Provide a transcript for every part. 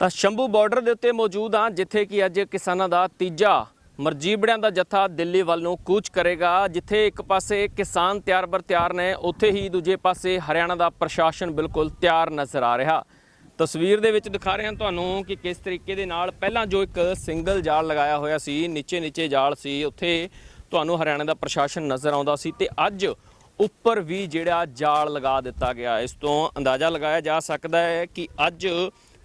ਤਾਂ ਸ਼ੰਭੂ ਬਾਰਡਰ ਦੇ ਉੱਤੇ ਮੌਜੂਦ ਹਾਂ, ਜਿੱਥੇ ਕਿ ਅੱਜ ਕਿਸਾਨਾਂ ਦਾ ਤੀਜਾ ਮਰਜੀਬੜਿਆਂ ਦਾ ਜੱਥਾ ਦਿੱਲੀ ਵੱਲ ਨੂੰ ਕੂਚ ਕਰੇਗਾ, ਜਿੱਥੇ ਇੱਕ ਪਾਸੇ ਕਿਸਾਨ ਤਿਆਰ ਬਰ ਤਿਆਰ ਨੇ, ਉੱਥੇ ਹੀ ਦੂਜੇ ਪਾਸੇ ਹਰਿਆਣਾ ਦਾ ਪ੍ਰਸ਼ਾਸਨ ਬਿਲਕੁਲ ਤਿਆਰ ਨਜ਼ਰ ਆ ਰਿਹਾ। ਤਸਵੀਰ ਦੇ ਵਿੱਚ ਦਿਖਾ ਰਹੇ ਹਾਂ ਤੁਹਾਨੂੰ ਕਿ ਕਿਸ ਤਰੀਕੇ ਦੇ ਨਾਲ ਪਹਿਲਾਂ ਜੋ ਇੱਕ ਸਿੰਗਲ ਜਾਲ ਲਗਾਇਆ ਹੋਇਆ ਸੀ ਨੀਚੇ ਨੀਚੇ ਜਾਲ ਸੀ, ਉੱਥੇ ਤੁਹਾਨੂੰ ਹਰਿਆਣਾ ਦਾ ਪ੍ਰਸ਼ਾਸਨ ਨਜ਼ਰ ਆਉਂਦਾ ਸੀ ਤੇ ਅੱਜ ਉੱਪਰ ਵੀ ਜਿਹੜਾ ਜਾਲ ਲਗਾ ਦਿੱਤਾ ਗਿਆ। ਇਸ ਤੋਂ ਅੰਦਾਜ਼ਾ ਲਗਾਇਆ ਜਾ ਸਕਦਾ ਹੈ ਕਿ ਅੱਜ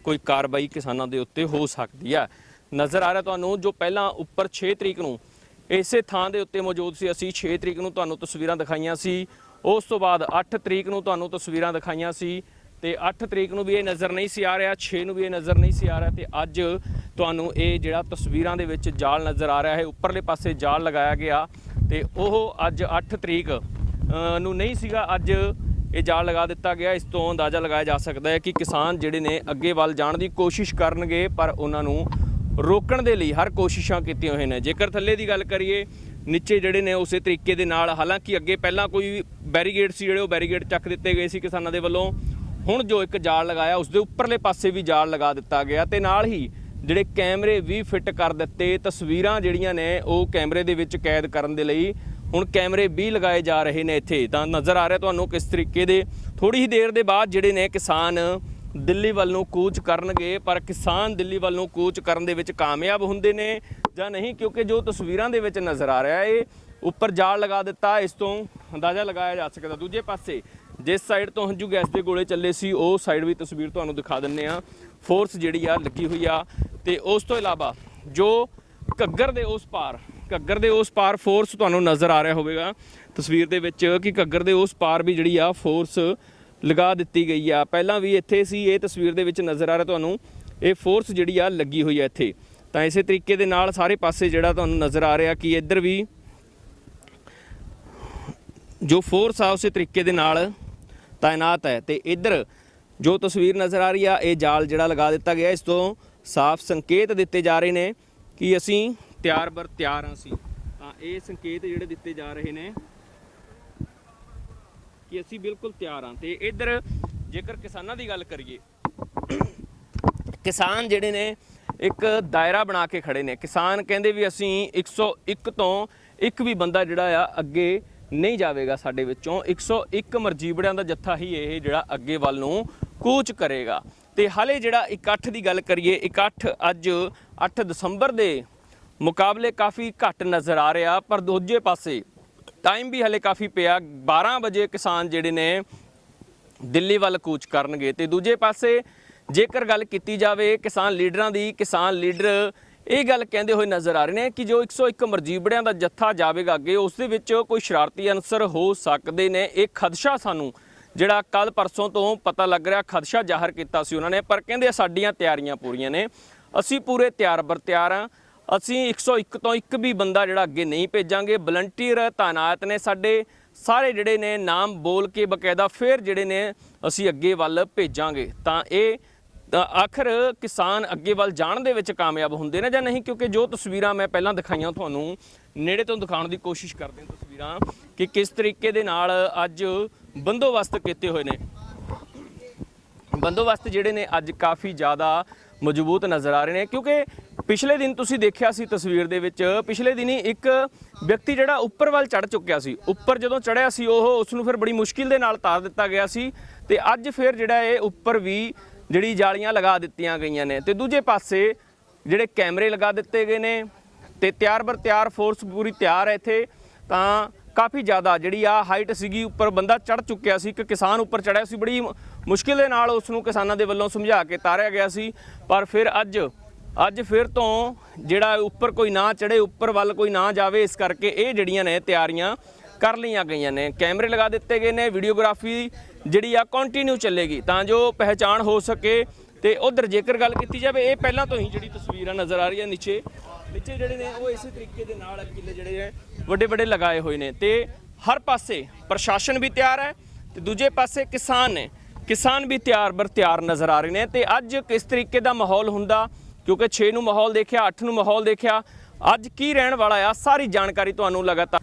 ਕੋਈ ਕਾਰਵਾਈ ਕਿਸਾਨਾਂ ਦੇ ਉੱਤੇ ਹੋ ਸਕਦੀ ਹੈ। ਨਜ਼ਰ ਆ ਰਿਹਾ ਤੁਹਾਨੂੰ ਜੋ ਪਹਿਲਾਂ ਉੱਪਰ 6 ਤਰੀਕ ਨੂੰ ਇਸੇ ਥਾਂ ਦੇ ਉੱਤੇ ਮੌਜੂਦ ਸੀ। ਅਸੀਂ 6 ਤਰੀਕ ਨੂੰ ਤੁਹਾਨੂੰ ਤਸਵੀਰਾਂ ਦਿਖਾਈਆਂ ਸੀ। ਉਸ ਤੋਂ ਬਾਅਦ 8 ਤਰੀਕ ਨੂੰ ਤੁਹਾਨੂੰ ਤਸਵੀਰਾਂ ਦਿਖਾਈਆਂ ਸੀ ਤੇ 8 ਤਰੀਕ ਨੂੰ ਵੀ ਇਹ ਨਜ਼ਰ ਨਹੀਂ ਸੀ ਆ ਰਿਹਾ 6 ਨੂੰ ਵੀ ਇਹ ਨਜ਼ਰ ਨਹੀਂ ਸੀ ਆ ਰਿਹਾ ਤੇ ਅੱਜ ਤੁਹਾਨੂੰ ਇਹ ਜਿਹੜਾ ਤਸਵੀਰਾਂ ਦੇ ਵਿੱਚ ਜਾਲ ਨਜ਼ਰ ਆ ਰਿਹਾ ਹੈ, ਉੱਪਰਲੇ ਪਾਸੇ ਜਾਲ ਲਗਾਇਆ ਗਿਆ ਤੇ ਉਹ ਅੱਜ 8 ਤਰੀਕ ਨੂੰ ਨਹੀਂ ਸੀਗਾ, ਅੱਜ ਇਹ ਜਾਲ ਲਗਾ ਦਿੱਤਾ ਗਿਆ। ਇਸ ਤੋਂ ਅੰਦਾਜ਼ਾ ਲਗਾਇਆ ਜਾ ਸਕਦਾ ਹੈ ਕਿ ਕਿਸਾਨ ਜਿਹੜੇ ਨੇ ਅੱਗੇ ਵੱਲ ਜਾਣ ਦੀ ਕੋਸ਼ਿਸ਼ ਕਰਨਗੇ, ਪਰ ਉਹਨਾਂ ਨੂੰ ਰੋਕਣ ਦੇ ਲਈ ਹਰ ਕੋਸ਼ਿਸ਼ਾਂ ਕੀਤੀਆਂ ਹੋਈਆਂ ਨੇ। ਜੇਕਰ ਥੱਲੇ ਦੀ ਗੱਲ ਕਰੀਏ, ਨੀਚੇ ਜਿਹੜੇ ਨੇ ਉਸੇ ਤਰੀਕੇ ਦੇ ਨਾਲ, ਹਾਲਾਂਕਿ ਅੱਗੇ ਪਹਿਲਾਂ ਕੋਈ ਬੈਰੀਗੇਡ ਸੀ ਜਿਹੜੇ ਉਹ ਬੈਰੀਗੇਡ ਚੱਕ ਦਿੱਤੇ ਗਏ ਸੀ ਕਿਸਾਨਾਂ ਦੇ ਵੱਲੋਂ। ਹੁਣ ਜੋ ਇੱਕ ਜਾਲ ਲਗਾਇਆ ਉਸ ਦੇ ਉੱਪਰਲੇ ਪਾਸੇ ਵੀ ਜਾਲ ਲਗਾ ਦਿੱਤਾ ਗਿਆ ਤੇ ਨਾਲ ਹੀ ਜਿਹੜੇ ਕੈਮਰੇ ਵੀ ਫਿੱਟ ਕਰ ਦਿੱਤੇ, ਤਸਵੀਰਾਂ ਜਿਹੜੀਆਂ ਨੇ ਉਹ ਕੈਮਰੇ ਦੇ ਵਿੱਚ ਕੈਦ ਕਰਨ ਦੇ ਲਈ ਹੁਣ ਕੈਮਰੇ ਵੀ ਲਗਾਏ ਜਾ ਰਹੇ ਨੇ ਇੱਥੇ। ਤਾਂ ਨਜ਼ਰ ਆ ਰਿਹਾ ਤੁਹਾਨੂੰ ਕਿਸ ਤਰੀਕੇ ਦੇ ਥੋੜੀ ਹੀ ਦੇਰ ਦੇ ਬਾਅਦ ਜਿਹੜੇ ਨੇ ਕਿਸਾਨ ਦਿੱਲੀ ਵੱਲ ਨੂੰ ਕੂਚ ਕਰਨਗੇ, ਪਰ ਕਿਸਾਨ ਦਿੱਲੀ ਵੱਲ ਨੂੰ ਕੂਚ ਕਰਨ ਦੇ ਵਿੱਚ ਕਾਮਯਾਬ ਹੁੰਦੇ ਨੇ ਜਾਂ ਨਹੀਂ? ਕਿਉਂਕਿ ਜੋ ਤਸਵੀਰਾਂ ਦੇ ਵਿੱਚ ਨਜ਼ਰ ਆ ਰਿਹਾ ਏ ਉੱਪਰ ਜਾਲ ਲਗਾ ਦਿੱਤਾ, ਇਸ ਤੋਂ ਅੰਦਾਜ਼ਾ ਲਗਾਇਆ ਜਾ ਸਕਦਾ। ਦੂਜੇ ਪਾਸੇ, ਜਿਸ ਸਾਈਡ ਤੋਂ ਹੰਝੂ ਗੈਸ ਦੇ ਗੋਲੇ ਚੱਲੇ ਸੀ, ਉਹ ਸਾਈਡ ਵੀ ਤਸਵੀਰ ਤੁਹਾਨੂੰ ਦਿਖਾ ਦਿੰਨੇ ਆ ਫੋਰਸ ਜਿਹੜੀ ਆ, ਲੱਗੀ ਹੋਈ ਆ। ਤੇ ਉਸ ਤੋਂ ਇਲਾਵਾ ਜੋ ਘੱਗਰ ਦੇ ਉਸ ਪਾਰ ਘੱਗਰ ਦੇ ਉਸ ਪਾਰ ਫੋਰਸ ਤੁਹਾਨੂੰ ਨਜ਼ਰ ਆ ਰਿਹਾ ਹੋਵੇਗਾ। ਤਸਵੀਰ ਦੇ ਵਿੱਚ ਕਿ ਘੱਗਰ ਦੇ ਉਸ ਪਾਰ ਵੀ ਜਿਹੜੀ ਆ ਫੋਰਸ ਲਗਾ ਦਿੱਤੀ ਗਈ ਆ। ਪਹਿਲਾਂ ਵੀ ਇੱਥੇ ਸੀ, ਇਹ ਤਸਵੀਰ ਦੇ ਵਿੱਚ ਨਜ਼ਰ ਆ ਰਿਹਾ ਤੁਹਾਨੂੰ। ਇਹ ਫੋਰਸ ਜਿਹੜੀ ਆ ਲੱਗੀ ਹੋਈ ਆ ਇੱਥੇ। ਤਾਂ ਇਸੇ ਤਰੀਕੇ ਦੇ ਨਾਲ ਸਾਰੇ ਪਾਸੇ ਜਿਹੜਾ ਤੁਹਾਨੂੰ ਨਜ਼ਰ ਆ ਰਿਹਾ ਕਿ ਇੱਧਰ ਵੀ ਜੋ ਫੋਰਸ ਆ ਉਸੇ ਤਰੀਕੇ ਦੇ ਨਾਲ ਤਾਇਨਾਤ ਹੈ। ਤੇ ਇੱਧਰ ਜੋ ਤਸਵੀਰ ਨਜ਼ਰ ਆ ਰਹੀ ਆ, ਇਹ ਜਾਲ ਜਿਹੜਾ ਲਗਾ ਦਿੱਤਾ ਗਿਆ। ਇਸ ਤੋਂ ਸਾਫ਼ ਸੰਕੇਤ ਦਿੱਤੇ ਜਾ ਰਹੇ ਨੇ ਕਿ ਅਸੀਂ ਤਿਆਰ ਬਰ ਤਿਆਰ ਹਾਂ ਅਸੀਂ ਤਾਂ ਇਹ ਸੰਕੇਤ ਜਿਹੜੇ ਦਿੱਤੇ ਜਾ ਰਹੇ ਨੇ ਕਿ ਅਸੀਂ ਬਿਲਕੁਲ ਤਿਆਰ ਹਾਂ। ਤੇ ਇੱਧਰ ਜੇਕਰ ਕਿਸਾਨਾਂ ਦੀ ਗੱਲ ਕਰੀਏ, ਕਿਸਾਨ ਜਿਹੜੇ ਨੇ ਇੱਕ ਦਾਇਰਾ ਬਣਾ ਕੇ ਖੜੇ ਨੇ। ਕਿਸਾਨ ਕਹਿੰਦੇ ਵੀ ਅਸੀਂ 101 ਤੋਂ ਇੱਕ ਵੀ ਬੰਦਾ ਜਿਹੜਾ ਆ ਅੱਗੇ ਨਹੀਂ ਜਾਵੇਗਾ ਸਾਡੇ ਵਿੱਚੋਂ। 101 ਮਰਜੀਬੜਿਆਂ ਦਾ ਜੱਥਾ ਹੀ ਇਹ ਜਿਹੜਾ ਅੱਗੇ ਵੱਲ ਨੂੰ ਕੂਚ ਕਰੇਗਾ। ਤੇ ਹਾਲੇ ਜਿਹੜਾ ਇਕੱਠ ਦੀ ਗੱਲ ਕਰੀਏ, ਇਕੱਠ ਅੱਜ 8 ਦਸੰਬਰ ਦੇ ਮੁਕਾਬਲੇ ਕਾਫੀ ਘੱਟ ਨਜ਼ਰ ਆ ਰਿਹਾ, ਪਰ ਦੂਜੇ ਪਾਸੇ ਟਾਈਮ ਵੀ ਹਲੇ ਕਾਫੀ ਪਿਆ 12 ਵਜੇ ਕਿਸਾਨ ਜਿਹੜੇ ਨੇ ਦਿੱਲੀ ਵੱਲ ਕੂਚ ਕਰਨਗੇ ਤੇ ਦੂਜੇ ਪਾਸੇ ਜੇਕਰ ਗੱਲ ਕੀਤੀ ਜਾਵੇ ਕਿਸਾਨ ਲੀਡਰਾਂ ਦੀ, ਕਿਸਾਨ ਲੀਡਰ ਇਹ ਗੱਲ ਕਹਿੰਦੇ ਹੋਏ ਨਜ਼ਰ ਆ ਰਹੇ ਨੇ ਕਿ ਜੋ 101 ਮਰਜੀਬੜਿਆਂ ਦਾ ਜੱਥਾ ਜਾਵੇਗਾ ਅੱਗੇ, ਉਸ ਦੇ ਵਿੱਚ ਕੋਈ ਸ਼ਰਾਰਤੀ ਅਨਸਰ ਹੋ ਸਕਦੇ ਨੇ। ਇਹ ਖਦਸ਼ਾ ਸਾਨੂੰ ਜਿਹੜਾ ਕੱਲ ਪਰਸੋਂ ਤੋਂ ਪਤਾ ਲੱਗ ਰਿਹਾ, ਖਦਸ਼ਾ ਜ਼ਾਹਰ ਕੀਤਾ ਸੀ ਉਹਨਾਂ ਨੇ, ਪਰ ਕਹਿੰਦੇ ਸਾਡੀਆਂ ਤਿਆਰੀਆਂ ਪੂਰੀਆਂ ਨੇ। ਅਸੀਂ ਪੂਰੇ ਤਿਆਰ ਬਰ ਤਿਆਰ ਹਾਂ। ਅਸੀਂ 101 ਤੋਂ ਇੱਕ ਵੀ ਬੰਦਾ ਜਿਹੜਾ ਅੱਗੇ ਨਹੀਂ ਭੇਜਾਂਗੇ। ਵਲੰਟੀਅਰ ਤਾਇਨਾਤ ਨੇ ਸਾਡੇ ਸਾਰੇ ਜਿਹੜੇ ਨੇ ਨਾਮ ਬੋਲ ਕੇ ਬਕਾਇਦਾ ਫਿਰ ਜਿਹੜੇ ਨੇ ਅਸੀਂ ਅੱਗੇ ਵੱਲ ਭੇਜਾਂਗੇ। ਤਾਂ ਇਹ ਆਖਰ ਕਿਸਾਨ ਅੱਗੇ ਵੱਲ ਜਾਣ ਦੇ ਵਿੱਚ ਕਾਮਯਾਬ ਹੁੰਦੇ ਨੇ ਜਾਂ ਨਹੀਂ? ਕਿਉਂਕਿ ਜੋ ਤਸਵੀਰਾਂ ਮੈਂ ਪਹਿਲਾਂ ਦਿਖਾਈਆਂ ਤੁਹਾਨੂੰ, ਨੇੜੇ ਤੋਂ ਦਿਖਾਉਣ ਦੀ ਕੋਸ਼ਿਸ਼ ਕਰਦੇ ਹਾਂ ਤਸਵੀਰਾਂ ਕਿ ਕਿਸ ਤਰੀਕੇ ਦੇ ਨਾਲ ਅੱਜ ਬੰਦੋਬਸਤ ਕੀਤੇ ਹੋਏ ਨੇ। ਬੰਦੋਬਸਤ ਜਿਹੜੇ ਨੇ ਅੱਜ ਕਾਫੀ ਜ਼ਿਆਦਾ ਮਜ਼ਬੂਤ ਨਜ਼ਰ ਆ ਰਹੇ ਨੇ, ਕਿਉਂਕਿ ਪਿਛਲੇ ਦਿਨ ਤੁਸੀਂ ਦੇਖਿਆ ਸੀ ਤਸਵੀਰ ਦੇ ਵਿੱਚ, ਪਿਛਲੇ ਦਿਨੀ ਇੱਕ ਵਿਅਕਤੀ ਜਿਹੜਾ ਉੱਪਰ ਵੱਲ ਚੜ ਚੁੱਕਿਆ ਸੀ, ਉੱਪਰ ਜਦੋਂ ਚੜਿਆ ਸੀ, ਉਹ ਉਸ ਨੂੰ ਫਿਰ ਬੜੀ ਮੁਸ਼ਕਿਲ ਦੇ ਨਾਲ ਤਾਰ ਦਿੱਤਾ ਗਿਆ ਸੀ ਤੇ ਅੱਜ ਫਿਰ ਜਿਹੜਾ ਇਹ ਉੱਪਰ ਵੀ ਜਿਹੜੀ ਜਾਲੀਆਂ ਲਗਾ ਦਿੱਤੀਆਂ ਗਈਆਂ ਨੇ ਤੇ ਦੂਜੇ ਪਾਸੇ ਜਿਹੜੇ ਕੈਮਰੇ ਲਗਾ ਦਿੱਤੇ ਗਏ ਨੇ ਤੇ ਤਿਆਰ ਬਰ ਤਿਆਰ ਫੋਰਸ ਪੂਰੀ ਤਿਆਰ ਹੈ ਇੱਥੇ, ਤਾਂ ਕਾਫੀ ਜ਼ਿਆਦਾ। ਜਿਹੜੀ ਆ ਹਾਈਟ ਸੀਗੀ ਉੱਪਰ ਬੰਦਾ ਚੜ ਚੁੱਕਿਆ ਸੀ, ਇੱਕ ਕਿਸਾਨ ਉੱਪਰ ਚੜਿਆ ਸੀ। ਬੜੀ ਮੁਸ਼ਕਿਲ ਦੇ ਨਾਲ ਉਸ ਨੂੰ ਕਿਸਾਨਾਂ ਦੇ ਵੱਲੋਂ ਸਮਝਾ ਕੇ ਤਾਰਿਆ ਗਿਆ ਸੀ। ਪਰ ਫਿਰ ਅੱਜ ਅੱਜ ਫਿਰ ਤੋਂ ਜਿਹੜਾ ਉੱਪਰ ਕੋਈ ਨਾ ਚੜੇ ਉੱਪਰ ਵੱਲ ਕੋਈ ਨਾ ਜਾਵੇ, ਇਸ ਕਰਕੇ ਇਹ ਜਿਹੜੀਆਂ ਨੇ ਤਿਆਰੀਆਂ ਕਰ ਲਈਆਂ ਗਈਆਂ ਨੇ। ਕੈਮਰੇ ਲਗਾ ਦਿੱਤੇ ਗਏ ਨੇ, ਵੀਡੀਓਗ੍ਰਾਫੀ ਜਿਹੜੀ ਆ ਕੰਟੀਨਿਊ ਚੱਲੇਗੀ ਤਾਂ ਜੋ ਪਹਿਚਾਣ ਹੋ ਸਕੇ। ਤੇ ਉਧਰ ਜੇਕਰ ਗੱਲ ਕੀਤੀ ਜਾਵੇ, ਇਹ ਪਹਿਲਾਂ ਤੋਂ ਹੀ ਜਿਹੜੀ ਤਸਵੀਰਾਂ ਨਜ਼ਰ ਆ ਰਹੀਆਂ ਨੀਚੇ ਨੀਚੇ ਜਿਹੜੇ ਨੇ, ਉਹ ਇਸੇ ਤਰੀਕੇ ਦੇ ਨਾਲ ਕਿੱਲੇ ਜਿਹੜੇ ਨੇ ਵੱਡੇ ਵੱਡੇ ਲਗਾਏ ਹੋਏ ਨੇ। ਤੇ ਹਰ ਪਾਸੇ ਪ੍ਰਸ਼ਾਸਨ ਵੀ ਤਿਆਰ ਹੈ ਤੇ ਦੂਜੇ ਪਾਸੇ ਕਿਸਾਨ ਨੇ। ਕਿਸਾਨ ਵੀ ਤਿਆਰ ਬਰ ਤਿਆਰ ਨਜ਼ਰ ਆ ਰਹੇ ਨੇ ਤੇ ਅੱਜ ਕਿਸ ਤਰੀਕੇ ਦਾ ਮਾਹੌਲ ਹੁੰਦਾ, ਕਿਉਂਕਿ 6 ਨੂੰ ਮਾਹੌਲ ਦੇਖਿਆ 8 ਨੂੰ ਮਾਹੌਲ ਦੇਖਿਆ, ਅੱਜ ਕੀ ਰਹਿਣ ਵਾਲਾ ਆ, ਸਾਰੀ ਜਾਣਕਾਰੀ ਤੁਹਾਨੂੰ ਲਗਾਤਾਰ।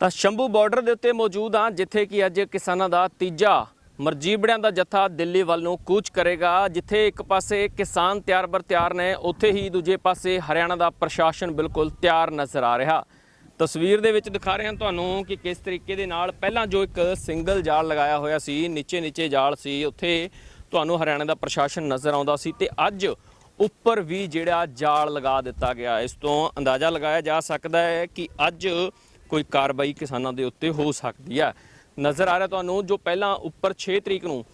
ਤਾਂ ਸ਼ੰਭੂ ਬਾਰਡਰ ਦੇ ਉੱਤੇ ਮੌਜੂਦ ਹਾਂ, ਜਿੱਥੇ ਕਿ ਅੱਜ ਕਿਸਾਨਾਂ ਦਾ ਤੀਜਾ ਮਰਜੀਬੜਿਆਂ ਦਾ ਜੱਥਾ ਦਿੱਲੀ ਵੱਲ ਨੂੰ ਕੂਚ ਕਰੇਗਾ, ਜਿੱਥੇ ਇੱਕ ਪਾਸੇ ਕਿਸਾਨ ਤਿਆਰ ਬਰ ਤਿਆਰ ਨੇ, ਉੱਥੇ ਹੀ ਦੂਜੇ ਪਾਸੇ ਹਰਿਆਣਾ ਦਾ ਪ੍ਰਸ਼ਾਸਨ ਬਿਲਕੁਲ ਤਿਆਰ ਨਜ਼ਰ ਆ ਰਿਹਾ। ਤਸਵੀਰ ਦੇ ਵਿੱਚ ਦਿਖਾ ਰਹੇ ਹਾਂ ਤੁਹਾਨੂੰ ਕਿ ਕਿਸ ਤਰੀਕੇ ਦੇ ਨਾਲ ਪਹਿਲਾਂ ਜੋ ਇੱਕ ਸਿੰਗਲ ਜਾਲ ਲਗਾਇਆ ਹੋਇਆ ਸੀ ਨੀਚੇ ਨੀਚੇ ਜਾਲ ਸੀ, ਉੱਥੇ ਤੁਹਾਨੂੰ ਹਰਿਆਣਾ ਦਾ ਪ੍ਰਸ਼ਾਸਨ ਨਜ਼ਰ ਆਉਂਦਾ ਸੀ ਤੇ ਅੱਜ ਉੱਪਰ ਵੀ ਜਿਹੜਾ ਜਾਲ ਲਗਾ ਦਿੱਤਾ ਗਿਆ, ਇਸ ਤੋਂ ਅੰਦਾਜ਼ਾ ਲਗਾਇਆ ਜਾ ਸਕਦਾ ਹੈ ਕਿ ਅੱਜ ਕੋਈ ਕਾਰਵਾਈ ਕਿਸਾਨਾਂ ਦੇ ਉੱਤੇ ਹੋ ਸਕਦੀ ਹੈ। ਨਜ਼ਰ ਆ ਰਿਹਾ ਤੁਹਾਨੂੰ, ਜੋ ਪਹਿਲਾਂ ਉੱਪਰ 6 ਤਰੀਕ ਨੂੰ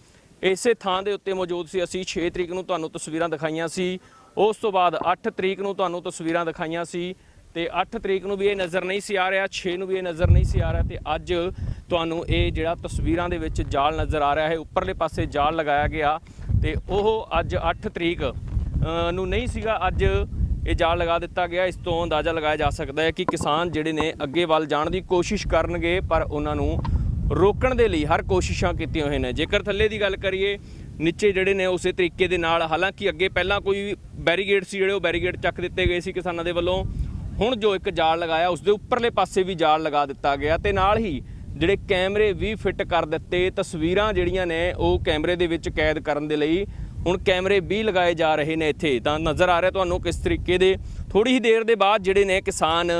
ਇਸੇ ਥਾਂ ਦੇ ਉੱਤੇ ਮੌਜੂਦ ਸੀ। ਅਸੀਂ 6 ਤਰੀਕ ਨੂੰ ਤੁਹਾਨੂੰ ਤਸਵੀਰਾਂ ਦਿਖਾਈਆਂ ਸੀ। ਉਸ ਤੋਂ ਬਾਅਦ 8 ਤਰੀਕ ਨੂੰ ਤੁਹਾਨੂੰ ਤਸਵੀਰਾਂ ਦਿਖਾਈਆਂ ਸੀ ਤੇ 8 ਤਰੀਕ ਨੂੰ ਵੀ ਇਹ ਨਜ਼ਰ ਨਹੀਂ ਸੀ ਆ ਰਿਹਾ 6 ਨੂੰ ਵੀ ਇਹ ਨਜ਼ਰ ਨਹੀਂ ਸੀ ਆ ਰਿਹਾ ਤੇ ਅੱਜ ਤੁਹਾਨੂੰ ਇਹ ਜਿਹੜਾ ਤਸਵੀਰਾਂ ਦੇ ਵਿੱਚ ਜਾਲ ਨਜ਼ਰ ਆ ਰਿਹਾ ਹੈ, ਉੱਪਰਲੇ ਪਾਸੇ ਜਾਲ ਲਗਾਇਆ ਗਿਆ ਤੇ ਉਹ ਅੱਜ 8 ਤਰੀਕ ਨੂੰ ਨਹੀਂ ਸੀਗਾ, ਅੱਜ ਇਹ ਜਾਲ ਲਗਾ ਦਿੱਤਾ ਗਿਆ। ਇਸ ਤੋਂ ਅੰਦਾਜ਼ਾ ਲਗਾਇਆ ਜਾ ਸਕਦਾ ਹੈ ਕਿ ਕਿਸਾਨ ਜਿਹੜੇ ਨੇ ਅੱਗੇ ਵੱਲ ਜਾਣ ਦੀ ਕੋਸ਼ਿਸ਼ ਕਰਨਗੇ, ਪਰ ਉਹਨਾਂ ਨੂੰ ਰੋਕਣ ਦੇ ਲਈ ਹਰ ਕੋਸ਼ਿਸ਼ਾਂ ਕੀਤੀਆਂ ਹੋਈਆਂ ਨੇ। ਜੇਕਰ ਥੱਲੇ ਦੀ ਗੱਲ ਕਰੀਏ, ਨੀਚੇ ਜਿਹੜੇ ਨੇ ਉਸੇ ਤਰੀਕੇ ਦੇ ਨਾਲ, ਹਾਲਾਂਕਿ ਅੱਗੇ ਪਹਿਲਾਂ ਕੋਈ ਬੈਰੀਗੇਡ ਸੀ ਜਿਹੜੇ ਉਹ ਬੈਰੀਗੇਡ ਚੱਕ ਦਿੱਤੇ ਗਏ ਸੀ ਕਿਸਾਨਾਂ ਦੇ ਵੱਲੋਂ। ਹੁਣ ਜੋ ਇੱਕ ਜਾਲ ਲਗਾਇਆ ਉਸ ਦੇ ਉੱਪਰਲੇ ਪਾਸੇ ਵੀ ਜਾਲ ਲਗਾ ਦਿੱਤਾ ਗਿਆ ਤੇ ਨਾਲ ਹੀ ਜਿਹੜੇ ਕੈਮਰੇ ਵੀ ਫਿੱਟ ਕਰ ਦਿੱਤੇ, ਤਸਵੀਰਾਂ ਜਿਹੜੀਆਂ ਨੇ ਉਹ ਕੈਮਰੇ ਦੇ ਵਿੱਚ ਕੈਦ ਕਰਨ ਦੇ ਲਈ ਹੁਣ ਕੈਮਰੇ ਵੀ ਲਗਾਏ ਜਾ ਰਹੇ ਨੇ ਇੱਥੇ। ਤਾਂ ਨਜ਼ਰ ਆ ਰਿਹਾ ਤੁਹਾਨੂੰ ਕਿਸ ਤਰੀਕੇ ਦੇ ਥੋੜੀ ਹੀ ਦੇਰ ਦੇ ਬਾਅਦ ਜਿਹੜੇ ਨੇ ਕਿਸਾਨ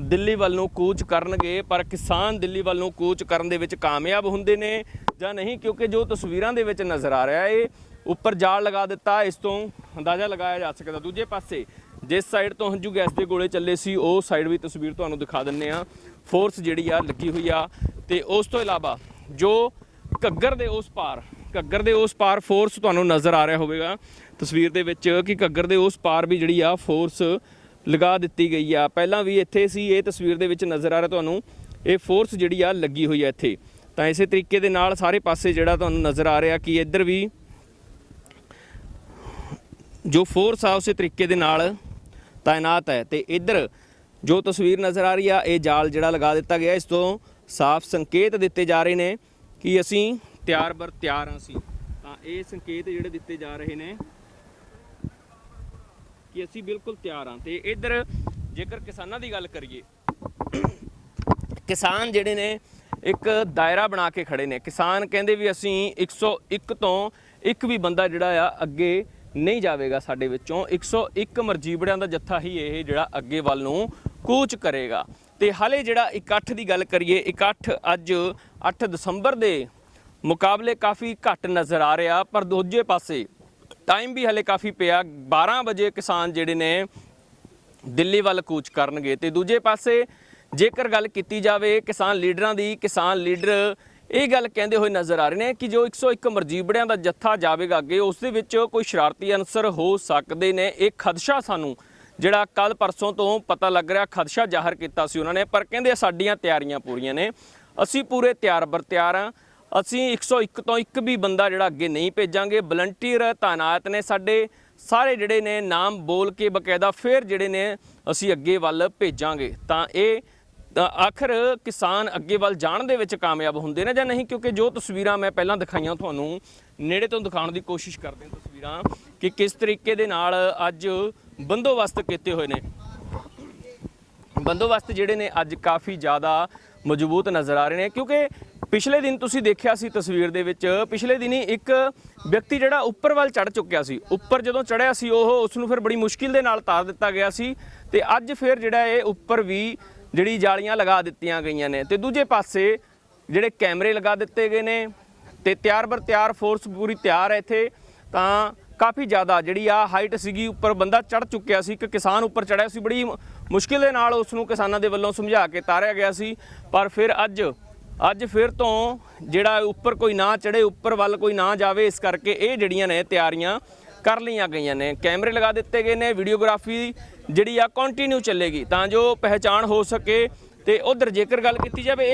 ਦਿੱਲੀ ਵੱਲ ਨੂੰ ਕੂਚ ਕਰਨਗੇ, ਪਰ ਕਿਸਾਨ ਦਿੱਲੀ ਵੱਲ ਨੂੰ ਕੂਚ ਕਰਨ ਦੇ ਵਿੱਚ ਕਾਮਯਾਬ ਹੁੰਦੇ ਨੇ ਜਾਂ ਨਹੀਂ? ਕਿਉਂਕਿ ਜੋ ਤਸਵੀਰਾਂ ਦੇ ਵਿੱਚ ਨਜ਼ਰ ਆ ਰਿਹਾ ਏ, ਉੱਪਰ ਜਾਲ ਲਗਾ ਦਿੱਤਾ, ਇਸ ਤੋਂ ਅੰਦਾਜ਼ਾ ਲਗਾਇਆ ਜਾ ਸਕਦਾ। ਦੂਜੇ ਪਾਸੇ, ਜਿਸ ਸਾਈਡ ਤੋਂ ਹੰਝੂ ਗੈਸ ਦੇ ਗੋਲੇ ਚੱਲੇ ਸੀ, ਉਹ ਸਾਈਡ ਵੀ ਤਸਵੀਰ ਤੁਹਾਨੂੰ ਦਿਖਾ ਦਿੰਨੇ ਆ ਫੋਰਸ ਜਿਹੜੀ ਆ ਲੱਗੀ ਹੋਈ ਆ ਤੇ ਉਸ ਤੋਂ ਇਲਾਵਾ ਜੋ ਘੱਗਰ ਦੇ ਉਸ ਪਾਰ, ਘੱਗਰ ਦੇ ਉਸ ਪਾਰ ਫੋਰਸ ਤੁਹਾਨੂੰ ਨਜ਼ਰ ਆ ਰਿਹਾ ਹੋਵੇਗਾ। ਤਸਵੀਰ ਦੇ ਵਿੱਚ ਕਿ ਘੱਗਰ ਦੇ ਉਸ ਪਾਰ ਵੀ ਜਿਹੜੀ ਆ ਫੋਰਸ ਲਗਾ ਦਿੱਤੀ ਗਈ ਆ। ਪਹਿਲਾਂ ਵੀ ਇੱਥੇ ਸੀ, ਇਹ ਤਸਵੀਰ ਦੇ ਵਿੱਚ ਨਜ਼ਰ ਆ ਰਿਹਾ ਤੁਹਾਨੂੰ। ਇਹ ਫੋਰਸ ਜਿਹੜੀ ਆ, ਲੱਗੀ ਹੋਈ ਆ ਇੱਥੇ। ਤਾਂ ਇਸੇ ਤਰੀਕੇ ਦੇ ਨਾਲ ਸਾਰੇ ਪਾਸੇ ਜਿਹੜਾ ਤੁਹਾਨੂੰ ਨਜ਼ਰ ਆ ਰਿਹਾ ਕਿ ਇੱਧਰ ਵੀ ਜੋ ਫੋਰਸ ਆ, ਉਸੇ ਤਰੀਕੇ ਦੇ ਨਾਲ ਤਾਇਨਾਤ ਹੈ। ਤੇ ਇੱਧਰ ਜੋ ਤਸਵੀਰ ਨਜ਼ਰ ਆ ਰਹੀ ਆ, ਇਹ ਜਾਲ ਜਿਹੜਾ ਲਗਾ ਦਿੱਤਾ ਗਿਆ। ਇਸ ਤੋਂ ਸਾਫ਼ ਸੰਕੇਤ ਦਿੱਤੇ ਜਾ ਰਹੇ ਨੇ ਕਿ ਅਸੀਂ ਤਿਆਰ ਬਰ ਤਿਆਰ ਹਾਂ ਸੀ। ਤਾਂ ਇਹ ਸੰਕੇਤ ਜਿਹੜੇ ਦਿੱਤੇ ਜਾ ਰਹੇ ਨੇ ਕਿ ਅਸੀਂ ਬਿਲਕੁਲ ਤਿਆਰ ਹਾਂ। ਤੇ ਇੱਧਰ ਜੇਕਰ ਕਿਸਾਨਾਂ ਦੀ ਗੱਲ ਕਰੀਏ, ਕਿਸਾਨ ਜਿਹੜੇ ਨੇ ਇੱਕ ਦਾਇਰਾ ਬਣਾ ਕੇ ਖੜੇ ਨੇ। ਕਿਸਾਨ ਕਹਿੰਦੇ ਵੀ ਅਸੀਂ 101 ਤੋਂ ਇੱਕ ਵੀ ਬੰਦਾ ਜਿਹੜਾ ਆ ਅੱਗੇ ਨਹੀਂ ਜਾਵੇਗਾ ਸਾਡੇ ਵਿੱਚੋਂ। 101 ਮਰਜੀਬੜਿਆਂ ਦਾ ਜੱਥਾ ਹੀ ਇਹ ਜਿਹੜਾ ਅੱਗੇ ਵੱਲ ਨੂੰ ਕੂਚ ਕਰੇਗਾ। ਤੇ ਹਾਲੇ ਜਿਹੜਾ ਇਕੱਠ ਦੀ ਗੱਲ ਕਰੀਏ, ਇਕੱਠ ਅੱਜ 8 ਦਸੰਬਰ ਦੇ ਮੁਕਾਬਲੇ ਕਾਫੀ ਘੱਟ ਨਜ਼ਰ ਆ ਰਿਹਾ। ਪਰ ਦੂਜੇ ਪਾਸੇ ਟਾਈਮ ਵੀ ਹਲੇ ਕਾਫੀ ਪਿਆ 12 ਵਜੇ ਕਿਸਾਨ ਜਿਹੜੇ ਨੇ ਦਿੱਲੀ ਵੱਲ ਕੂਚ ਕਰਨਗੇ ਤੇ ਦੂਜੇ ਪਾਸੇ ਜੇਕਰ ਗੱਲ ਕੀਤੀ ਜਾਵੇ ਕਿਸਾਨ ਲੀਡਰਾਂ ਦੀ, ਕਿਸਾਨ ਲੀਡਰ ਇਹ ਗੱਲ ਕਹਿੰਦੇ ਹੋਏ ਨਜ਼ਰ ਆ ਰਹੇ ਨੇ ਕਿ ਜੋ 101 ਮਰਜੀਬੜਿਆਂ ਦਾ ਜੱਥਾ ਜਾਵੇਗਾ ਅੱਗੇ, ਉਸ ਦੇ ਵਿੱਚ ਕੋਈ ਸ਼ਰਾਰਤੀ ਅਨਸਰ ਹੋ ਸਕਦੇ ਨੇ। ਇਹ ਖਦਸ਼ਾ ਸਾਨੂੰ ਜਿਹੜਾ ਕੱਲ ਪਰਸੋਂ ਤੋਂ ਪਤਾ ਲੱਗ ਰਿਹਾ, ਖਦਸ਼ਾ ਜ਼ਾਹਰ ਕੀਤਾ ਸੀ ਉਹਨਾਂ ਨੇ, ਪਰ ਕਹਿੰਦੇ ਸਾਡੀਆਂ ਤਿਆਰੀਆਂ ਪੂਰੀਆਂ ਨੇ। ਅਸੀਂ ਪੂਰੇ ਤਿਆਰ ਬਰ ਤਿਆਰ ਹਾਂ। ਅਸੀਂ 101 ਤੋਂ ਇੱਕ ਵੀ ਬੰਦਾ ਜਿਹੜਾ ਅੱਗੇ ਨਹੀਂ ਭੇਜਾਂਗੇ। ਵਲੰਟੀਅਰ ਤਾਇਨਾਤ ਨੇ ਸਾਡੇ ਸਾਰੇ ਜਿਹੜੇ ਨੇ ਨਾਮ ਬੋਲ ਕੇ ਬਕਾਇਦਾ ਫਿਰ ਜਿਹੜੇ ਨੇ ਅਸੀਂ ਅੱਗੇ ਵੱਲ ਭੇਜਾਂਗੇ। ਤਾਂ ਇਹ ਆਖਰ ਕਿਸਾਨ ਅੱਗੇ ਵੱਲ ਜਾਣ ਦੇ ਵਿੱਚ ਕਾਮਯਾਬ ਹੁੰਦੇ ਨੇ ਜਾਂ ਨਹੀਂ? ਕਿਉਂਕਿ ਜੋ ਤਸਵੀਰਾਂ ਮੈਂ ਪਹਿਲਾਂ ਦਿਖਾਈਆਂ ਤੁਹਾਨੂੰ, ਨੇੜੇ ਤੋਂ ਦਿਖਾਉਣ ਦੀ ਕੋਸ਼ਿਸ਼ ਕਰਦੇ ਹਾਂ ਤਸਵੀਰਾਂ ਕਿ ਕਿਸ ਤਰੀਕੇ ਦੇ ਨਾਲ ਅੱਜ ਬੰਦੋਬਸਤ ਕੀਤੇ ਹੋਏ ਨੇ। ਬੰਦੋਬਸਤ ਜਿਹੜੇ ਨੇ ਅੱਜ ਕਾਫੀ ਜ਼ਿਆਦਾ ਮਜ਼ਬੂਤ ਨਜ਼ਰ ਆ ਰਹੇ ਨੇ। ਕਿਉਂਕਿ ਪਿਛਲੇ ਦਿਨ ਤੁਸੀਂ ਦੇਖਿਆ ਸੀ ਤਸਵੀਰ ਦੇ ਵਿੱਚ, ਪਿਛਲੇ ਦਿਨੀ ਇੱਕ ਵਿਅਕਤੀ ਜਿਹੜਾ ਉੱਪਰ ਵੱਲ ਚੜ ਚੁੱਕਿਆ ਸੀ, ਉੱਪਰ ਜਦੋਂ ਚੜਿਆ ਸੀ, ਉਹ ਉਸ ਨੂੰ ਫਿਰ ਬੜੀ ਮੁਸ਼ਕਿਲ ਦੇ ਨਾਲ ਤਾਰ ਦਿੱਤਾ ਗਿਆ ਸੀ ਤੇ ਅੱਜ ਫਿਰ ਜਿਹੜਾ ਇਹ ਉੱਪਰ ਵੀ ਜਿਹੜੀ ਜਾਲੀਆਂ ਲਗਾ ਦਿੱਤੀਆਂ ਗਈਆਂ ਨੇ ਤੇ ਦੂਜੇ ਪਾਸੇ ਜਿਹੜੇ ਕੈਮਰੇ ਲਗਾ ਦਿੱਤੇ ਗਏ ਨੇ ਤੇ ਤਿਆਰ ਬਰ ਤਿਆਰ ਫੋਰਸ ਪੂਰੀ ਤਿਆਰ ਹੈ ਇੱਥੇ, ਤਾਂ ਕਾਫੀ ਜ਼ਿਆਦਾ ਜਿਹੜੀ ਆ ਹਾਈਟ ਸੀਗੀ ਉੱਪਰ ਬੰਦਾ ਚੜ ਚੁੱਕਿਆ ਸੀ, ਇੱਕ ਕਿਸਾਨ ਉੱਪਰ ਚੜਿਆ ਸੀ, ਬੜੀ ਮ- ਮੁਸ਼ਕਿਲ ਦੇ ਨਾਲ ਉਸ ਨੂੰ ਕਿਸਾਨਾਂ ਦੇ ਵੱਲੋਂ ਸਮਝਾ ਕੇ ਤਾਰਿਆ ਗਿਆ ਸੀ, ਪਰ ਫਿਰ ਅੱਜ ਅੱਜ ਫਿਰ ਤੋਂ ਜਿਹੜਾ ਉੱਪਰ ਕੋਈ ਨਾ ਚੜੇ ਉੱਪਰ ਵੱਲ ਕੋਈ ਨਾ ਜਾਵੇ, ਇਸ ਕਰਕੇ ਇਹ ਜਿਹੜੀਆਂ ਨੇ ਤਿਆਰੀਆਂ ਕਰ ਲਈਆਂ ਗਈਆਂ ਨੇ। ਕੈਮਰੇ ਲਗਾ ਦਿੱਤੇ ਗਏ ਨੇ, ਵੀਡੀਓਗ੍ਰਾਫੀ ਜਿਹੜੀ ਆ ਕੰਟੀਨਿਊ ਚੱਲੇਗੀ ਤਾਂ ਜੋ ਪਹਿਚਾਣ ਹੋ ਸਕੇ ਤੇ ਉਧਰ ਜੇਕਰ ਗੱਲ ਕੀਤੀ ਜਾਵੇ